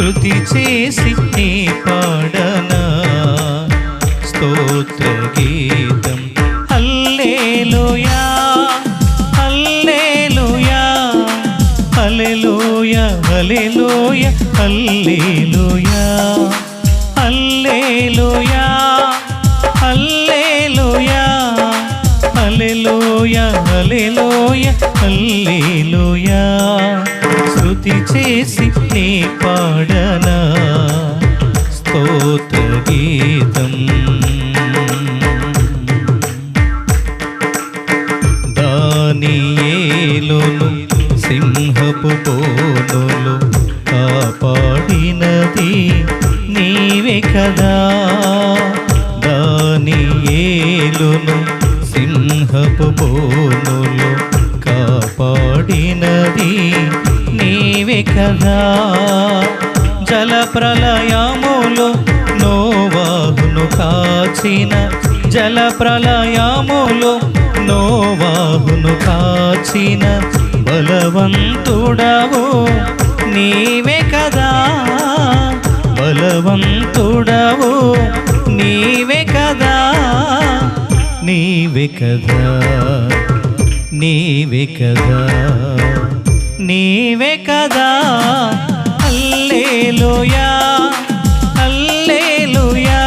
శృతి చేసి నీ పాడనా? స్తోత్ర గీతం. అల్లేలోయా అల్లేలోయా అలెలోయ అలెలోయ అల్లేలోయా అల్లేలోయా అల్లేలోయా అలెలోయ అలెలోయ అల్లేలోయా శృతి చేసి నీ పాడనా? స్తోత్ర గీతం. దానియేలును సింహపు పోనులు కాపాడినది నీవే కదా. దానియేలును సింహపు పోనులు కాపాడినది కదా. జల ప్రళయములు నోవాహును కాచిన. జల ప్రళయములు నోవాహును కాచిన. బలవంతుడవు నీవే కదా. బలవంతుడవు నీవే కదా. నీవే కదా. నీవే కదా. నీవే కదా. అల్లేలుయా అల్లేలుయా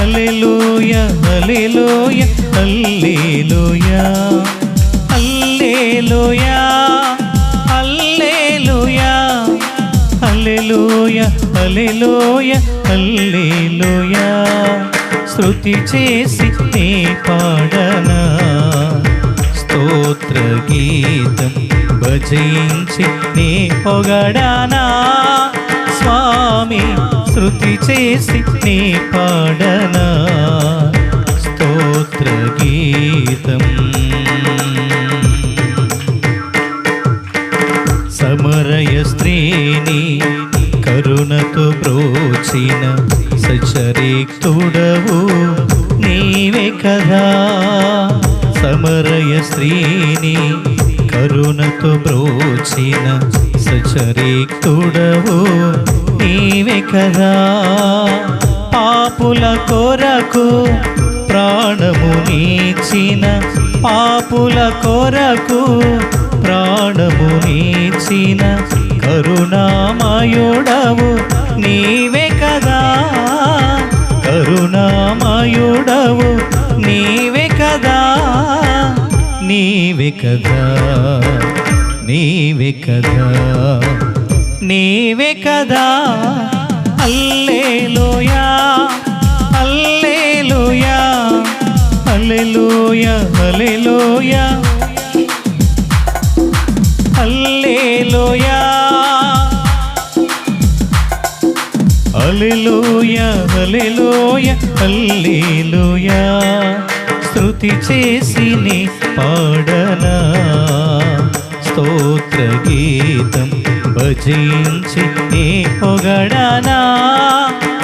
అల్లెలుయ అల్లెలుయ అల్లేలుయా. అల్లేలుయా అల్లేలుయా అల్లెలుయ అల్లెలుయ అల్లేలుయా. శృతి చేసి పాడ భజించి నీ పొగడానా? స్వామి శృతి చేసి నీ పాడనా? స్తోత్ర గీతం. సమరయ స్త్రీని కరుణతో బ్రోచిన సచరిక్తుడవు నీవే కదా. సమరయ స్త్రీని కరుణతో బ్రోచిన సచరిక్తుడవు నీవే కదా. పాపుల కొరకు ప్రాణము నీచిన పాపుల కొరకు ప్రాణము నీచిన కరుణామయుడవు నీవే కదా. కరుణామయుడవు నీవే కదా. నీవే కదా నీవే కదా నీవే కదా. అల్లేలోయా అల్లేలోయా అల్లెలోయా అల్లెలోయా. అల్లేలోయా అల్లెలోయా అల్లెలోయా అల్లెలోయా. స్తుతి చేసిని పాడనా? స్తోత్ర గీతం భజించి నీ పొగడనా?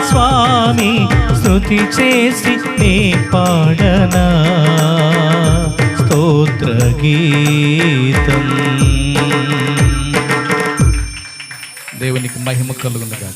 స్వామి స్తుతి చేసి నీ పాడనా? స్తోత్ర గీతం దేవునికి మహిమ కలుగునుగా